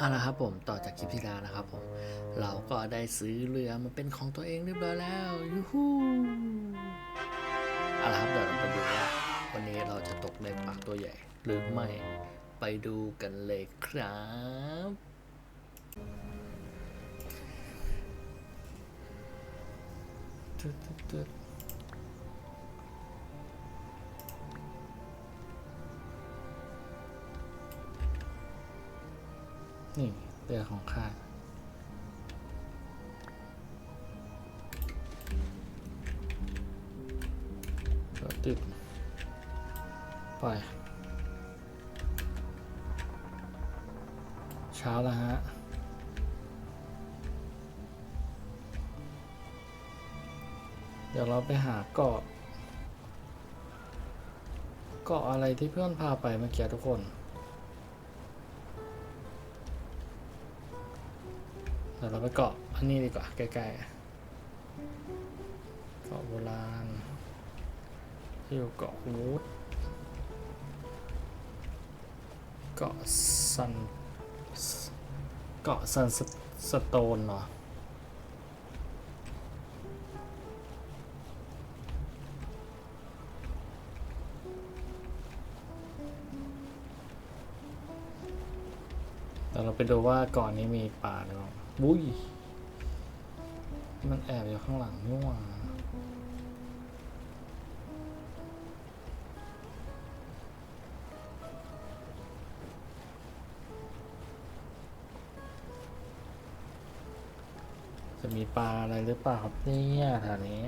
เอาละครับผมต่อจากคลิปที่แล้วนะครับผมเราก็ได้ซื้อเรือมาเป็นของตัวเองเรียบร้อยแล้วยูฮูเอาละครับเดี๋ยวเราไปดูว่าวันนี้เราจะตกในปากตัวใหญ่หรือไม่ไปดูกันเลยครับตึ๊ดตึ๊ด นี่เรือของข้าติดไปเช้าแล้วฮะเดี๋ยวเราไปหาเกาะเกาะอะไรที่เพื่อนพาไปเมื่อกี้ทุกคน เดี๋ยวเราไปเกาะอันนี้ดีกว่าใกล้ๆเกาะโบราณที่อยู่เกาะวูดเกาะซันเกาะซันสสโตนเนาะเดี๋ยวเราไปดูว่าเกาะนี้มีป่าหรือเปล่า บุ้ยมันแอบอยู่ข้างหลังนี่หว่าจะมีปลาอะไรหรือเปล่าครับเนี่ยแถวนี้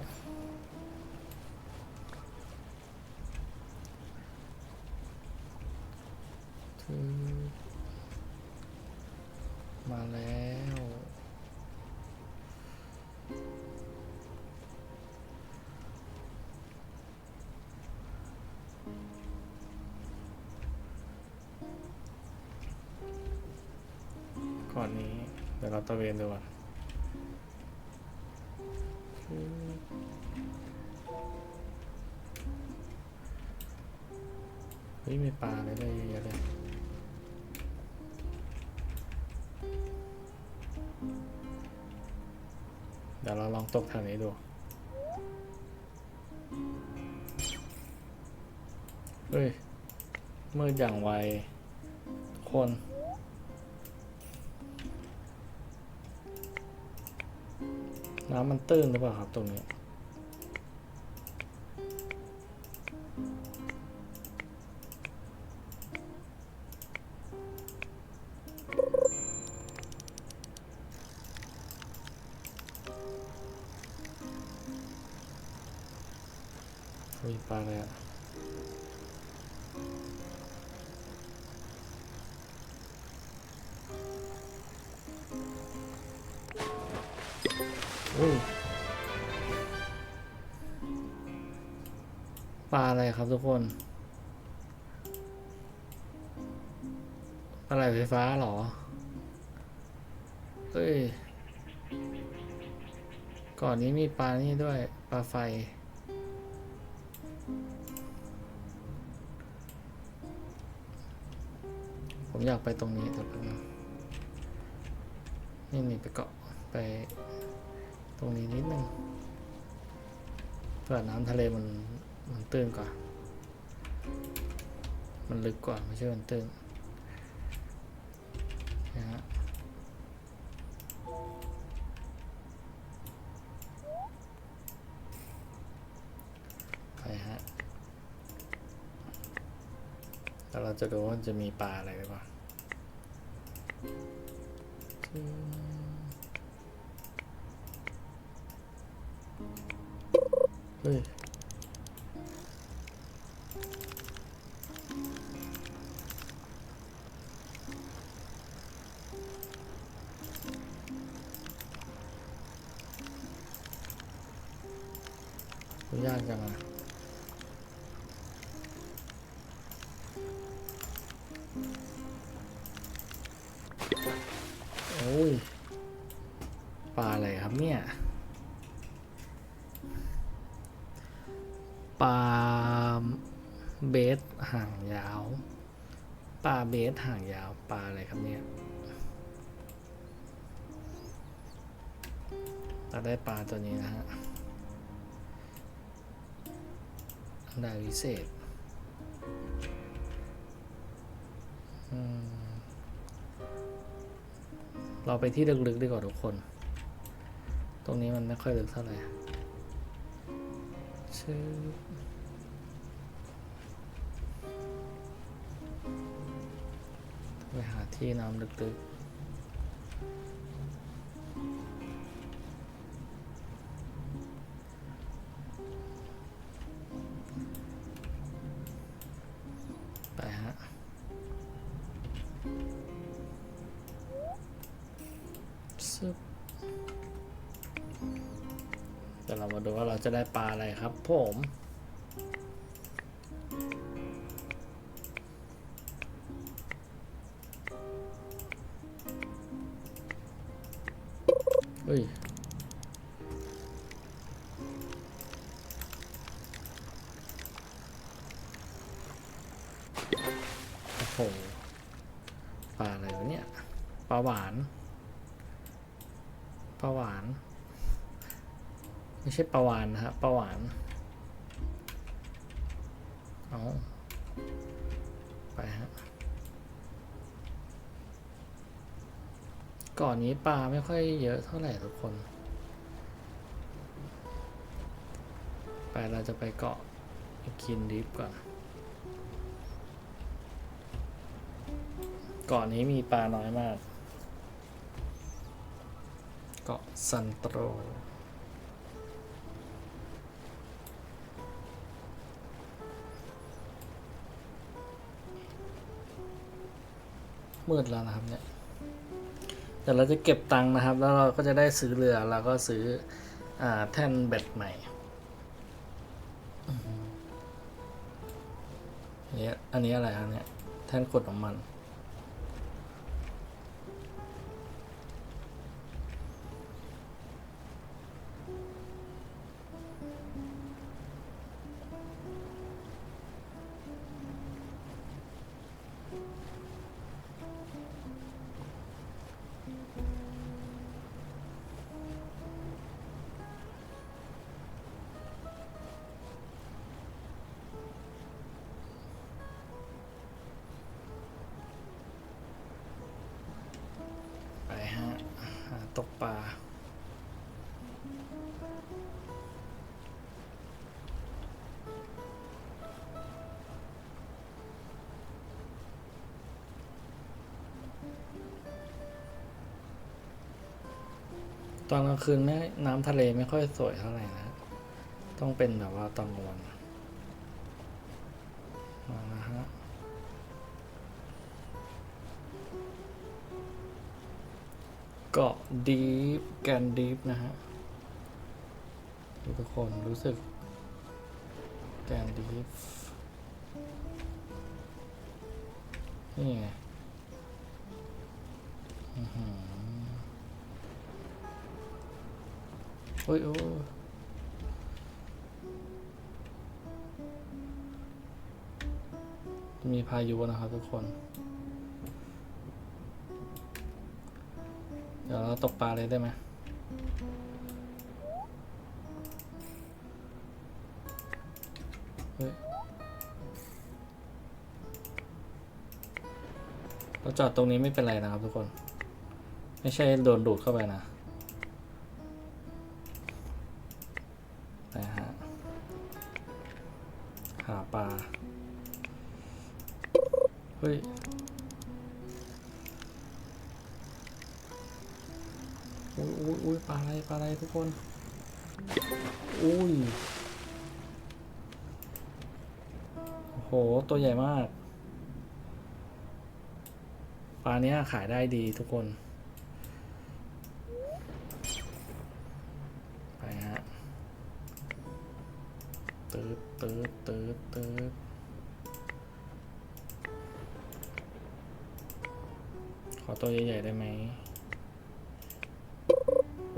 ะเวนดูก่อนเฮ้ยมีปลาอะไรได้เยอะเลยเดี๋ยวเราลองตกแถวนี้ดูเฮ้ยมืดอย่างไวคน น้ำมันตื้นหรือเปล่าครับตรงนี้ อะไรครับทุกคนปลาไหลไฟฟ้าหรอ เฮ้ย ก่อนนี้มีปลานี่ด้วย ปลาไฟ ผมอยากไปตรงนี้แต่แป๊บนึงนี่นี่ไปเกาะไป ตรงนี้นิดนึงเพื่อน้ำทะเลมันมันตื้นกว่า มันลึกกว่าไม่ใช่มันตื้นนะฮะไปฮะแล้วเราจะดูว่าจะมีปลาอะไรหรือเปล่าเฮ้ย ยากังอะโอ้ยปลาอะไรครับเนี่ยปลาเบสห่างยาวปลาเบสห่างยาวปลาอะไรครับเนี่ยเราได้ปลาตัวนี้นะฮะ ดาวิเศษเราไปที่ลึกๆดีกว่าทุกคน ตรงนี้มันไม่ค่อยลึกเท่าไหร่ชื่อไปหาที่น้ำลึกๆ ครับผมเฮ้ยโอ้โหปลาอะไรวะเนี่ย ปลาหวาน ปลาหวาน ไม่ใช่ปลาวานนะฮะปลาหวานเอาไปฮะก่อนนี้ปลาไม่ค่อยเยอะเท่าไหร่ทุกคน ไปเราจะไปเกาะกินดิฟก่อนเกาะนี้มีปลาน้อยมาก เกาะซันโตร มืดแล้วนะครับเนี่ยเดี๋ยวเราจะเก็บตังค์นะครับ แล้วเราก็จะได้ซื้อเรือแล้วก็ซื้ออแท่นเบ็ดใหม่เนี่ยอันนี้อะไรครับเนี่ยแท่นกดน้ำมัน ตกปลาตอนกลางคืนไม่น้ำทะเลไม่ค่อยสวยเท่าไหร่นะ ต้องเป็นแบบว่าตอนกลางวัน เกาะดีฟแกนดีฟนะฮะทุกคนรู้สึก แกนดีฟนี่ไงอือหือโอ้ยโอ้ยมีพายุนะครับทุกคน ดี๋ยวเราตกปลาเลยได้ไหมเราจอดตรงนี้ไม่เป็นไรนะครับทุกคน ไม่ใช่โดนดูดเข้าไปนะ หตัวใหญ่มากปลาเนี้ยขายได้ดีทุกคน ไปฮะตืดตืดตืดตืดขอตัวใหญ่ๆได้ไหม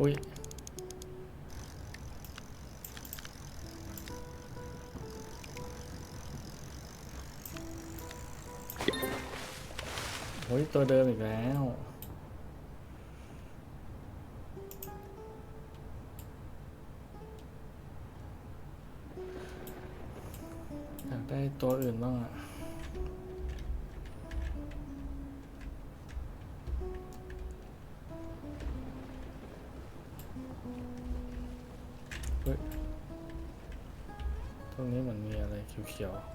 อุ้ย้ยตัวเดิมอีกแล้ว อยากได้ตัวอื่นบ้างอะตรงนี้เหมือนมีอะไรเขียวๆ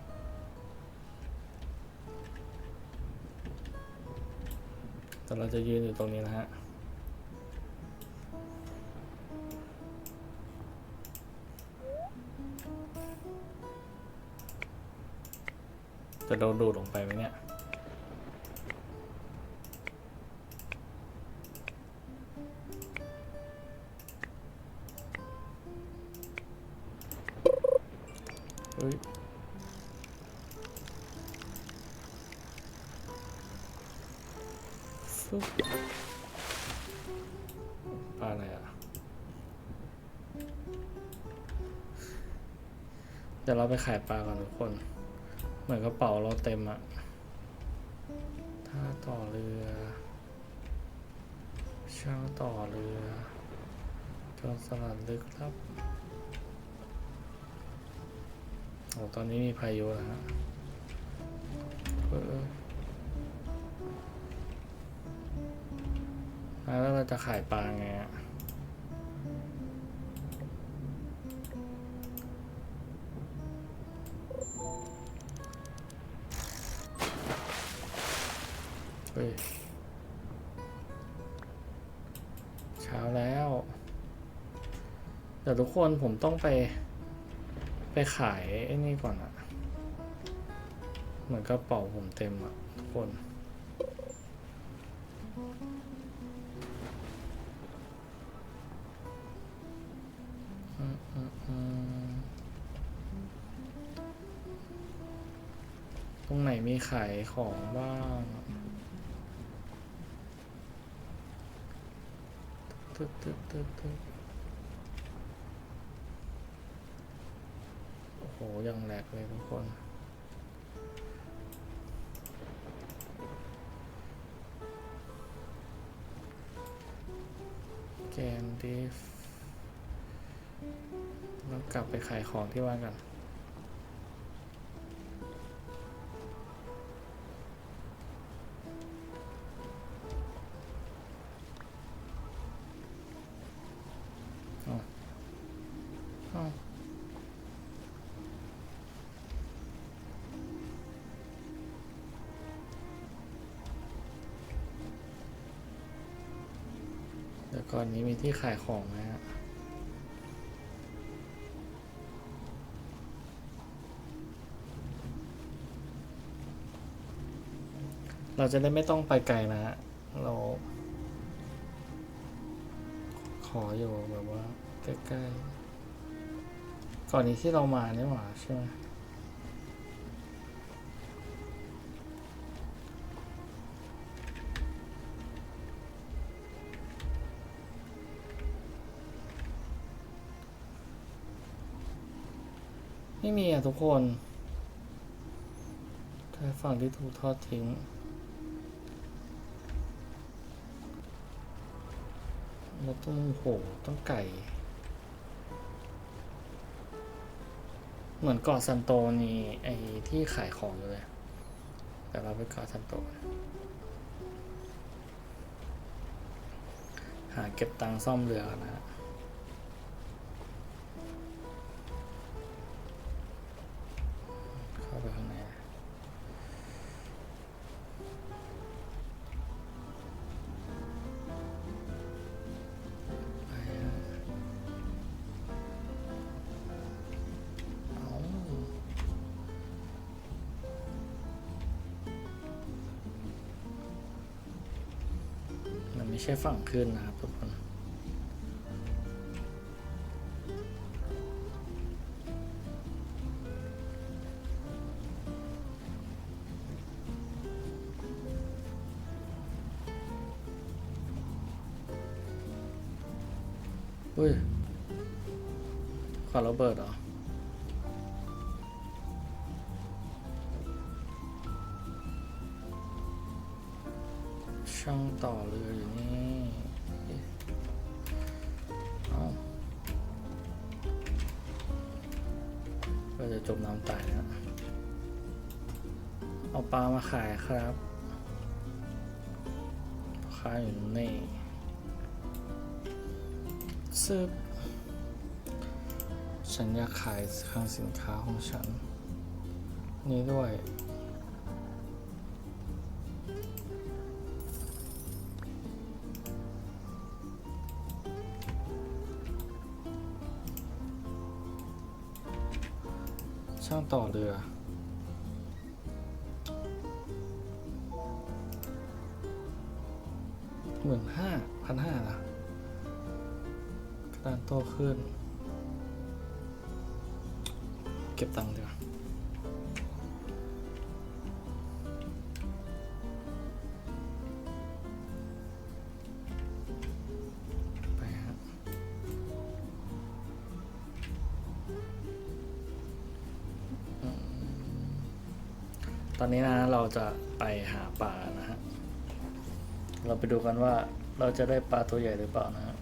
แต่เราจะยืนอยู่ตรงนี้นะฮะจะโดนดูดลงไปไหมเนี่ย ดี๋ยวเราไปขายปลาก่อนทุกคน เหมือนกระเป๋าเราเต็มอะถ้าต่อเรือเช่าต่อเรือจนสลัดลึกครับโอ้ตอนนี้มีพายุแล้วฮะแล้วเราจะขายปลาไงอะ ฮ้ยเช้าแล้วเดี๋ยวทุกคนผมต้องไป ไปขายไอ้นี่ก่อนอะเหมือนกระเป๋าผมเต็มอะทุกคนตรงไหนมีขายของบ้าง ตึ๊ดตึ๊ดตึ๊ดตึ๊ดโอ้โห ยังแหลกเลยทุกคนแกนดิฟแล้วกลับไปขายของที่บ้านกันเอา เอาเดี๋ยวก่อนนี้มีที่ขายของไหมฮะเราจะได้ไม่ต้องไปไกลนะฮะ เรา ขออยู่แบบว่าใกล้ๆ ก่อนนี้ที่เรามานี่หว่าใช่ไหมไม่มีอะทุกคนแค่ฝั่งที่ถูกทอดทิ้งเราต้องโหต้องไก่ เหมือนเกาะซันโตนี่ไอ้ที่ขายของอยู่เลย แต่เราไปเกาะซันโต หาเก็บตังค์ซ่อมเรือก่อนนะ ช่ฝั่งขึ้นนะครับทุกคนอุ้ยขอระเบิดเหรอ มาขายครับขายอยู่นี่ซึบฉันอยากขายคลังสินค้าของฉัน นี่ด้วยช่างต่อเรือ หมื่นห้าพันห้านะกระดานโตขึ้น เก็บตังค์ดีกว่าไปฮะตอนนี้นะเราจะไปหาปลา เราไปดูกันว่าเราจะได้ปลาตัวใหญ่หรือเปล่านะฮะ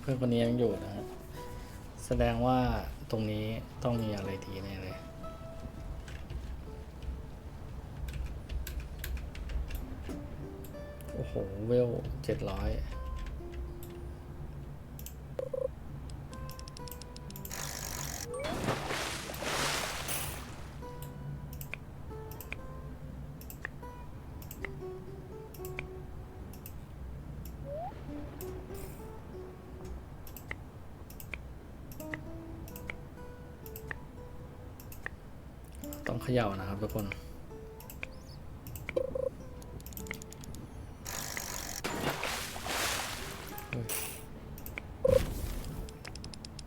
เพื่อนคนนี้ยังอยู่นะฮะแสดงว่าตรงนี้ต้องมีอะไรดีแน่เลยโอ้โห เวลเจ็ดร้อย ย่านะครับทุกคน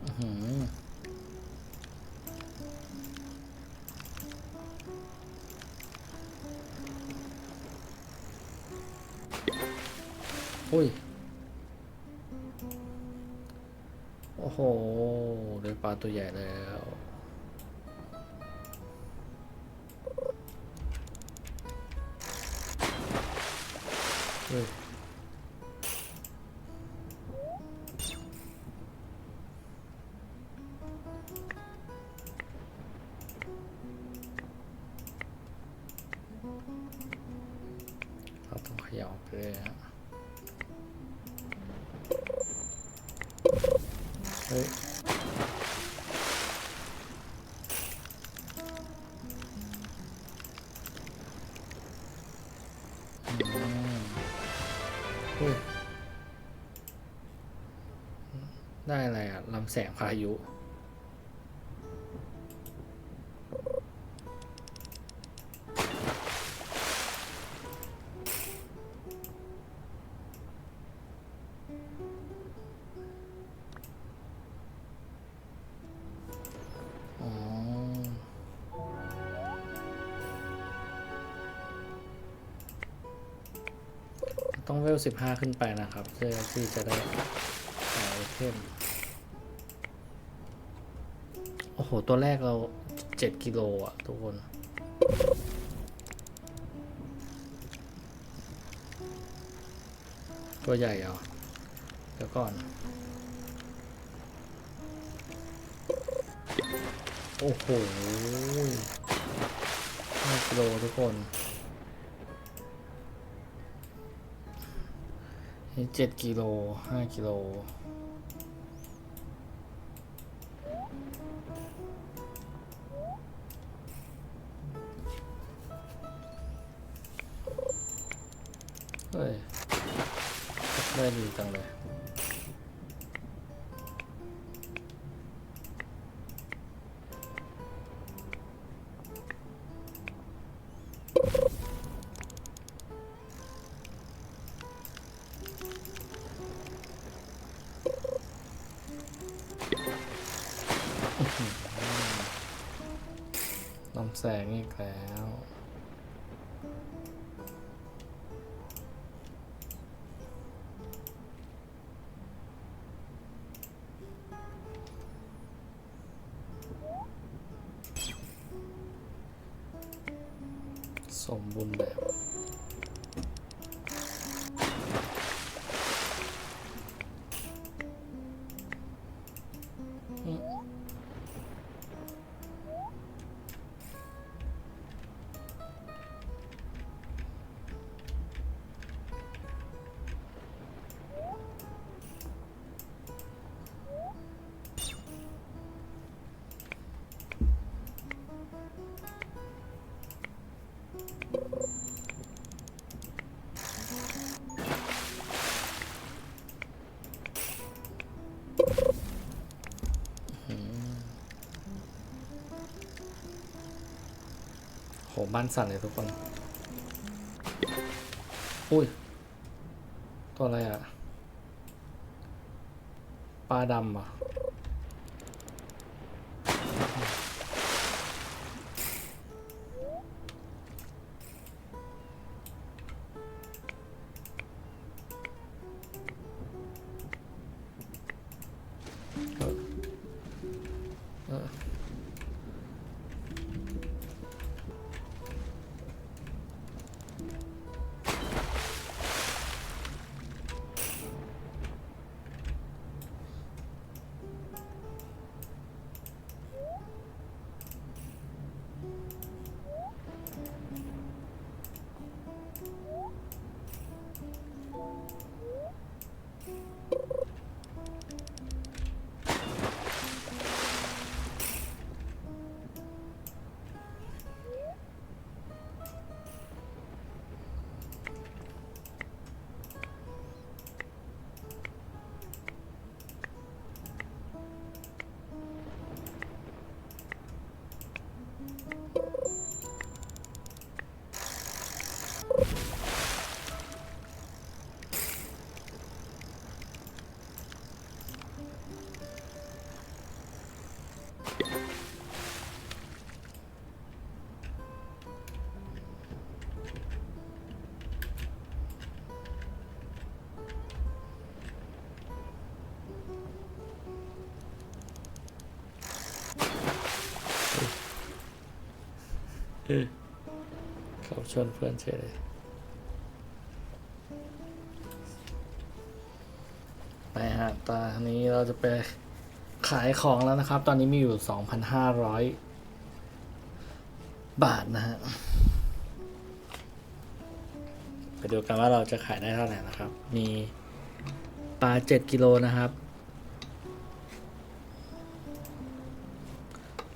อื้อหืออุ้ย โอ้โหได้ปลาตัวใหญ่แล้ว เแสงพายุ ต้องเวลสิบห้าขึ้นไปนะครับ เพื่อที่จะได้ไอเทม โหตัวแรกเราเจ็ดกิโลอะ ทุกคน ตัวใหญ่เหรอ เดี๋ยวก่อน โอ้โหห้ากิโลทุกคนเจ็ดกิโลห้ากิโล เฮ้ยได้ดีจังเลย สมบูรณ์แบบ บ้านสั่นเลยทุกคน อุ้ย ตัวอะไรอะปลาดำอะ เขาชวนเพื่อนเฉยเลยไปฮะตอนนี้เราจะไปขายของแล้วนะครับ ตอนนี้มีอยู่ 2,500 บาทนะฮะ ไปดูกันว่าเราจะขายได้เท่าไหร่นะครับ มีปลา 7 กิโลนะครับ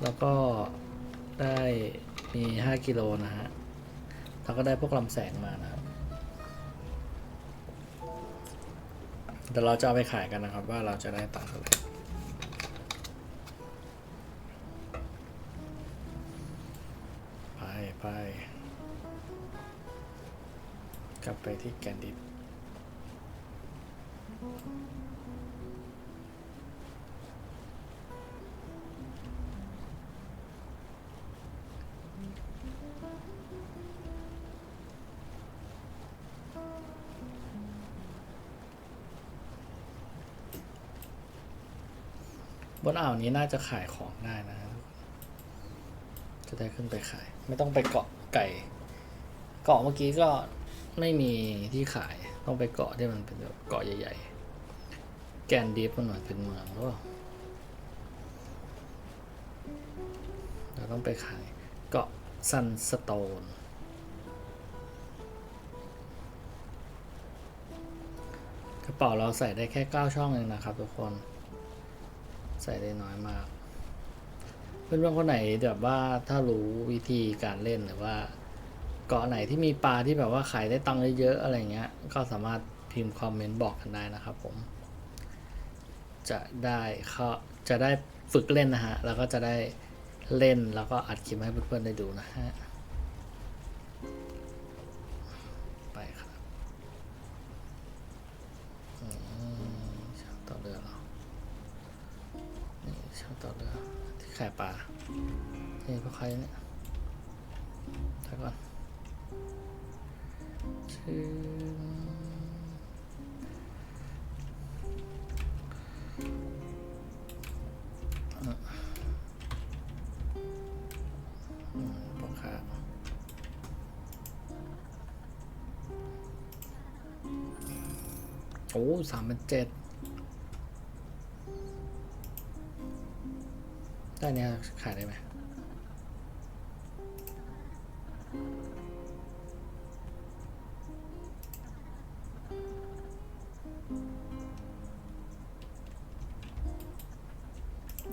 แล้วก็ได้มี 5 กิโลนะฮะ แล้วก็ได้พวกลำแสงมานะครับเดี๋ยวเราจะเอาไปขายกันนะครับว่าเราจะได้ตังค์เท่าไหร่ไปไปกลับไปที่แกนดิบ นอ่าวนี้น่าจะขายของได้นะจะได้ขึ้นไปขาย ไม่ต้องไปเกาะไก่ เกาะเมื่อกี้ก็ไม่มีที่ขายต้องไปเกาะที่มันเป็นแบบเกาะใหญ่ ๆ แกนดีฟมันเหมือนเป็นเมืองหรือเปล่าเราต้องไปขายเกาะซันสโตนกระเป๋าเราใส่ได้แค่ 9 ช่องเองนะครับทุกคน ใส่ได้น้อยมาก เพื่อนๆคนไหนแบบว่าถ้ารู้วิธีการเล่นหรือว่า เกาะไหนที่มีปลาที่แบบว่าขายได้ตังค์เยอะๆอะไรเงี้ย ก็สามารถพิมพ์คอมเมนต์บอกกันได้นะครับผม จะได้เขาจะได้ฝึกเล่นนะฮะ แล้วก็จะได้เล่นแล้วก็อัดคลิปให้เพื่อนๆได้ดูนะฮะ ที่ขายปลานี่พวกใครเนี่ยถ่ายก่อนชื่อพ่อค้าโอ้สามพันเจ็ด ด้เนี่ยขายได้ไหม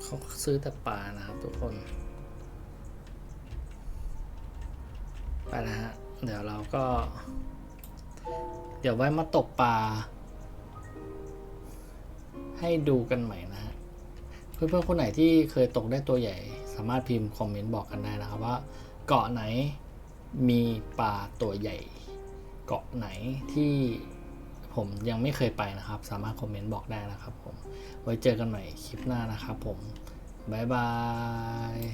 เขาซื้อแต่ปลานะครับทุกคนไปแล้วฮะ เดี๋ยวเราก็ เดี๋ยวไว้มาตกปลาให้ดูกันใหม่นะฮะ เพื่อนๆคนไหนที่เคยตกได้ตัวใหญ่ สามารถพิมพ์คอมเมนต์บอกกันได้นะครับว่า เกาะไหนมีปลาตัวใหญ่ เกาะไหนที่ผมยังไม่เคยไปนะครับ สามารถคอมเมนต์บอกได้นะครับผม ไว้เจอกันใหม่คลิปหน้านะครับผม บ๊ายบาย